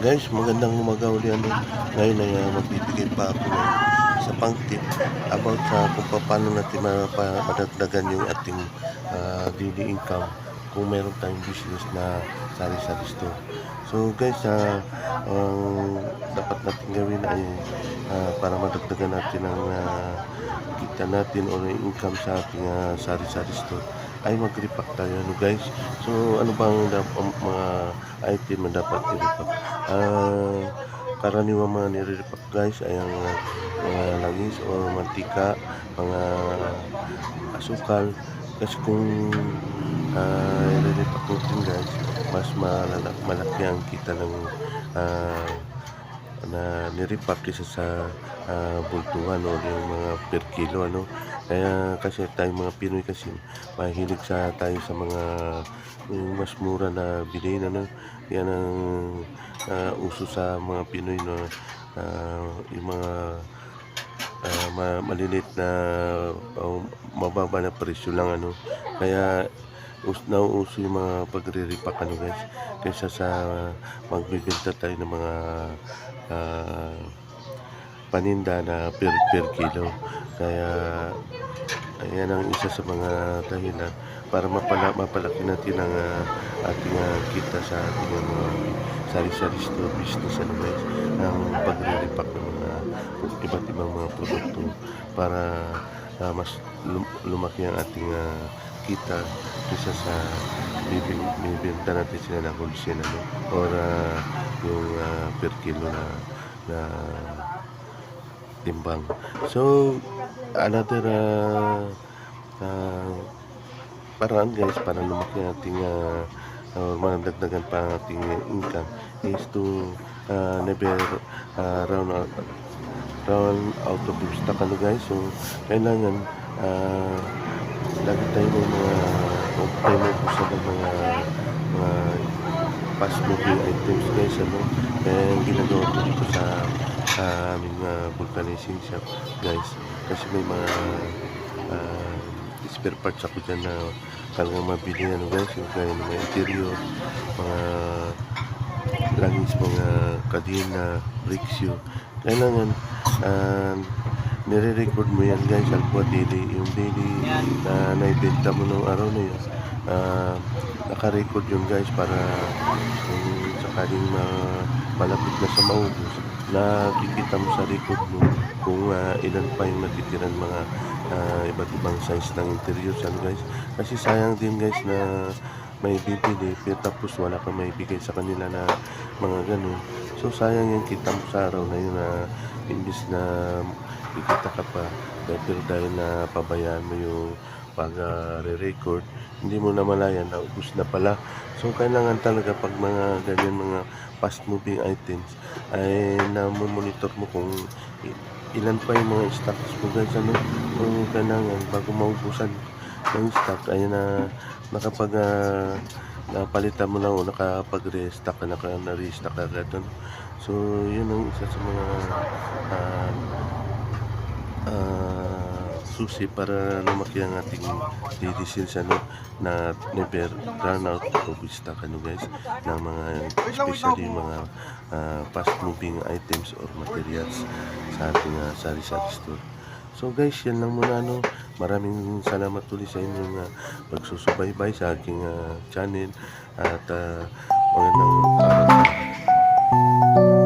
Guys, magandang umaga uli ano. Ngayon ay uh, magbibigay pa ako ng sa pang tip about sa kung paano natin mapa- madagdagan yung ating ah, daily income kung meron tayong business na sari-sari store. So guys, ah, ang dapat natin gawin ay ah, para madagdagan natin ang ah, kita natin o income sa ating ah, sari-sari store ay mag-repack tayo ano guys. So ano bang ang mga item na dapat i-repack? Ah, karaniwang mga nire-repack guys ay ang ah, mga langis o mantika, mga asukal. Kasi kung uh, i-repack natin guys, mas malala, malaki ang kita ng ah, na nirepack kaysa sa ah, bultuhan o yung mga per kilo ano kaya kasi tayo mga Pinoy kasi mahilig sa tayo sa mga yung mas mura na bilhin ano? Yan ang ah, uso sa mga Pinoy no? Ah, yung mga ah, ma- maliliit na o mababa na presyo lang ano? Kaya us nauuso yung mga pagre-repack ano guys? Kaysa sa magbibenta tayo ng mga ah, paninda na per, per kilo. Kaya ayan ang isa sa mga dahilan para mapala, mapalaki natin ang ah, ating ah, kita sa ating ah, mga sari-sari store business ano guys ang pagre-repack ng mga iba't ibang mga produkto para ah, mas lum- lumaki ang ating ah, kita kaysa sa bibenta natin sila ng wholesale ano or ah, yung ah, per kilo na na timbang. So another ah, ah, paraan guys para lumaki ating uh, uh, madagdagan pa ang ating income is to uh, never uh, round out round out of stock ano guys? So kailangan uh, lagi tayo ng mga huwag tayo mag-usa ng mga mga fast moving items guys ano? Kaya ginagawa ko dito sa sa aming uh, vulcanizing shop guys. Kasi may mga uh, spare parts ako dyan na talagang mabili ano guys. Yung kaya ng mga interior mga langis mga kadena rickshaw kailangan uh, nire-record mo yan guys. Buwan daily yung daily na naibenta mo ng araw na yun uh, naka-record yun guys para kung sakaling ma malapit na sa maubos nakikita mo sa record mo kung ah, ilan pa yung natitiran mga ah, iba't ibang size ng interior ano guys. Kasi sayang din guys na may bibili pero tapos wala kang may bigay sa kanila na mga ganun. So sayang yung kita mo sa araw na yun na imbis na kikita ka pa. Pero dahil na pabayaan mo yung pag ah, re-record hindi mo na malayan na ubus na pala. So kailangan talaga pag mga ganyan mga fast moving items ay na-monitor mo kung ilan pa yung mga stocks mo guys ano kung kailangan bago maubusan ng stock ay na nakapag ah, napalitan mo lang o nakapag-restock ka naka, na-restock ka agad ano. so yun ang isa sa mga ah, ah, susi para lumaki ang ating daily sales ano, na never run out of stock ano guys ng mga especially mga ah, fast moving items or materials sa ating uh, sari-sari store So guys, yan lang muna ano. Maraming salamat ulit sa inyong uh, pagsusubaybay sa aking ah, channel at uh, magandang araw